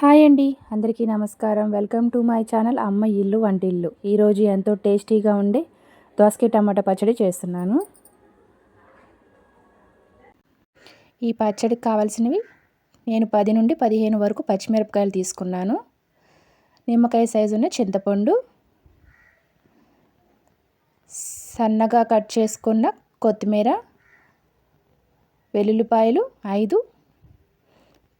Hi అండి. అందరికీ నమస్కారం. వెల్కమ్ టు మై ఛానల్ అమ్మ ఇల్లు వంటిల్లు. ఈరోజు ఎంతో టేస్టీగా ఉండే దోసకాయ టమాటా పచ్చడి చేస్తున్నాను. ఈ పచ్చడికి కావాల్సినవి నేను పది నుండి పదిహేను వరకు పచ్చిమిరపకాయలు తీసుకున్నాను. నిమ్మకాయ సైజు ఉన్న చింతపండు సన్నగా కట్ చేసుకున్న కొత్తిమీర వెల్లుల్లిపాయలు ఐదు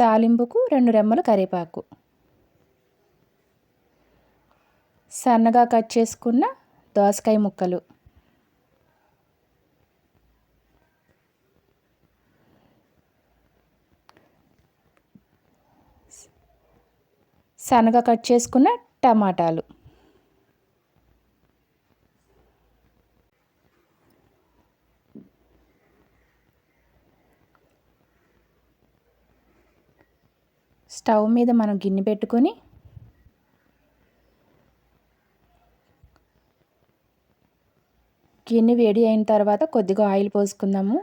తాలింపుకు రెండు రెమ్మలు కరివేపాకు. సన్నగా కట్ చేసుకున్న దోసకాయ ముక్కలు. సన్నగా కట్ చేసుకున్న టమాటాలు. స్టవ్ మీద మనం గిన్నె పెట్టుకొని గిన్నె వేడి అయిన తర్వాత కొద్దిగా ఆయిల్ పోసుకుందాము.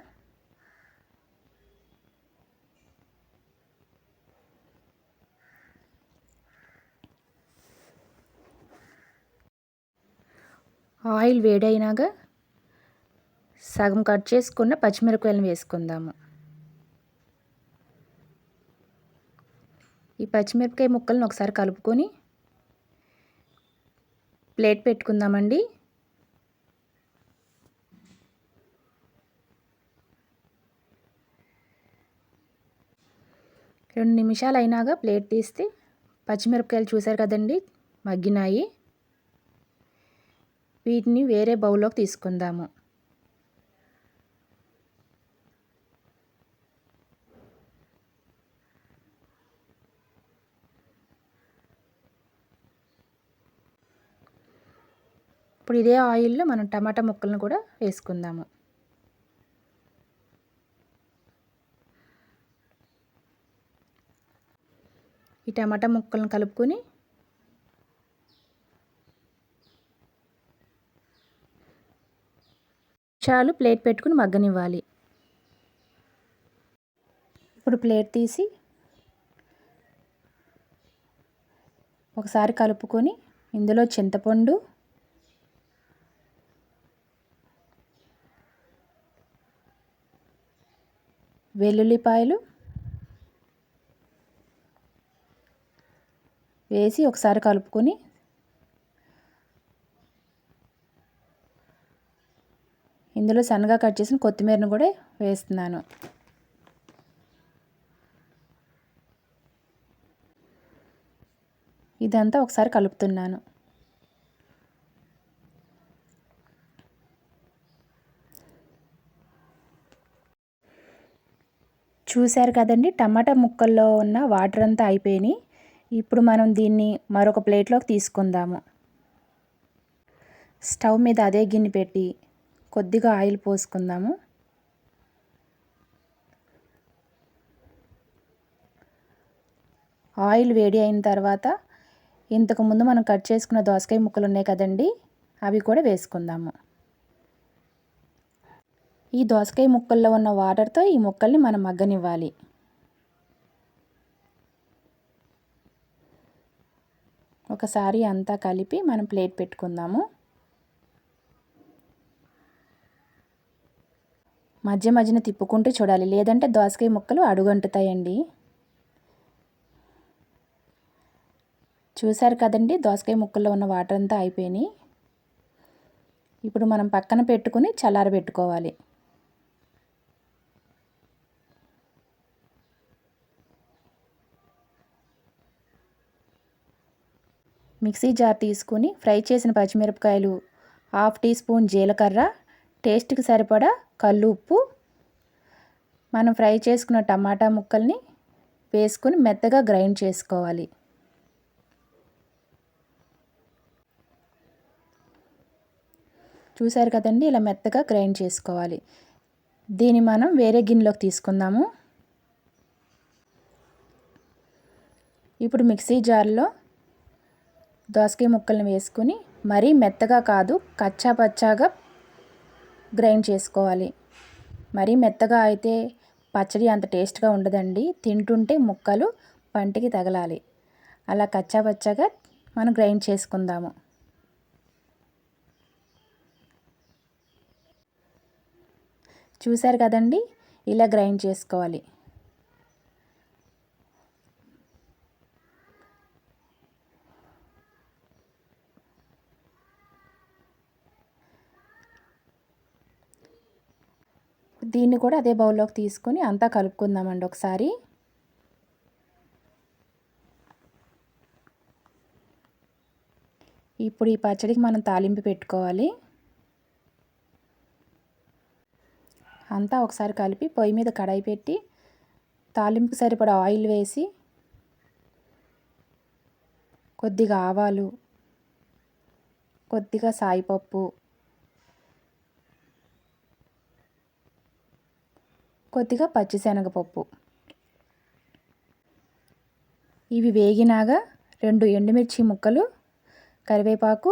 ఆయిల్ వేడైనాక సగం కట్ చేసుకున్న పచ్చిమిరపకాయలను వేసుకుందాము. ఈ పచ్చిమిరపకాయ ముక్కలను ఒకసారి కలుపుకొని ప్లేట్ పెట్టుకుందామండి. రెండు నిమిషాలు అయినాక ప్లేట్ తీస్తే పచ్చిమిరపకాయలు చూసారు కదండి మగ్గినాయి. వీటిని వేరే బౌల్లోకి తీసుకుందాము. ఇప్పుడు ఇదే ఆయిల్లో మనం టమాటా ముక్కలను కూడా వేసుకుందాము. ఈ టమాటా ముక్కలను కలుపుకొని చాలు ప్లేట్ పెట్టుకుని మగ్గనివ్వాలి. ఇప్పుడు ప్లేట్ తీసి ఒకసారి కలుపుకొని ఇందులో చింతపండు వెల్లుల్లిపాయలు వేసి ఒకసారి కలుపుకొని ఇందులో సన్నగా కట్ చేసిన కొత్తిమీరను కూడా వేస్తున్నాను. ఇదంతా ఒకసారి కలుపుతున్నాను. చూశారు కదండి టమాటా ముక్కల్లో ఉన్న వాటర్ అంతా అయిపోయినాయి. ఇప్పుడు మనం దీన్ని మరొక ప్లేట్లోకి తీసుకుందాము. స్టవ్ మీద అదే గిన్నె పెట్టి కొద్దిగా ఆయిల్ పోసుకుందాము. ఆయిల్ వేడి అయిన తర్వాత ఇంతకుముందు మనం కట్ చేసుకున్న దోసకాయ ముక్కలు ఉన్నాయి కదండి అవి కూడా వేసుకుందాము. ఈ దోసకాయ ముక్కల్లో ఉన్న వాటర్తో ఈ ముక్కల్ని మనం మగ్గనివ్వాలి. ఒకసారి అంతా కలిపి మనం ప్లేట్ పెట్టుకుందాము. మధ్య మధ్యన తిప్పుకుంటూ చూడాలి. లేదంటే దోసకాయ ముక్కలు అడుగంటుతాయండి. చూశారు కదండి దోసకాయ ముక్కల్లో ఉన్న వాటర్ అంతా అయిపోయినాయి. ఇప్పుడు మనం పక్కన పెట్టుకుని చల్లారబెట్టుకోవాలి. మిక్సీ జార్ తీసుకుని ఫ్రై చేసిన పచ్చిమిరపకాయలు హాఫ్ టీ స్పూన్ జీలకర్ర టేస్ట్కి సరిపడా కళ్ళు ఉప్పు. మనం ఫ్రై చేసుకున్న టమాటా ముక్కల్ని వేసుకుని మెత్తగా గ్రైండ్ చేసుకోవాలి. చూసారు కదండి? ఇలా మెత్తగా గ్రైండ్ చేసుకోవాలి. దీన్ని మనం వేరే గిన్నెలోకి తీసుకుందాము. ఇప్పుడు మిక్సీ జార్లో దోసకాయ ముక్కలను వేసుకుని మరీ మెత్తగా కాదు కచ్చా పచ్చాగా గ్రైండ్ చేసుకోవాలి. మరీ మెత్తగా అయితే పచ్చడి అంత టేస్ట్గా ఉండదండి. తింటుంటే ముక్కలు పంటికి తగలాలి. అలా కచ్చా పచ్చాగా మనం గ్రైండ్ చేసుకుందాము. చూశారు కదండి? ఇలా గ్రైండ్ చేసుకోవాలి. దీన్ని కూడా అదే బౌల్లోకి తీసుకొని అంతా కలుపుకుందామండి ఒకసారి. ఇప్పుడు ఈ పచ్చడికి మనం తాలింపు పెట్టుకోవాలి. అంతా ఒకసారి కలిపి పొయ్యి మీద కడాయి పెట్టి తాలింపుకి సరిపడా ఆయిల్ వేసి కొద్దిగా ఆవాలు కొద్దిగా సాయిపప్పు కొద్దిగా పచ్చిశనగపప్పు. ఇవి వేగినాగా రెండు ఎండుమిర్చి ముక్కలు కరివేపాకు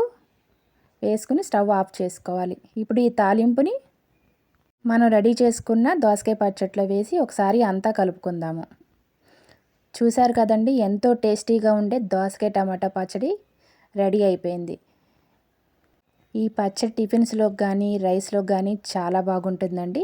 వేసుకుని స్టవ్ ఆఫ్ చేసుకోవాలి. ఇప్పుడు ఈ తాలింపుని మనం రెడీ చేసుకున్న దోసకాయ పచ్చట్లో వేసి ఒకసారి అంతా కలుపుకుందాము. చూశారు కదండి ఎంతో టేస్టీగా ఉండే దోసకాయ టమాటా పచ్చడి రెడీ అయిపోయింది. ఈ పచ్చడి టిఫిన్స్లోకి కానీ రైస్లోకి కానీ చాలా బాగుంటుందండి.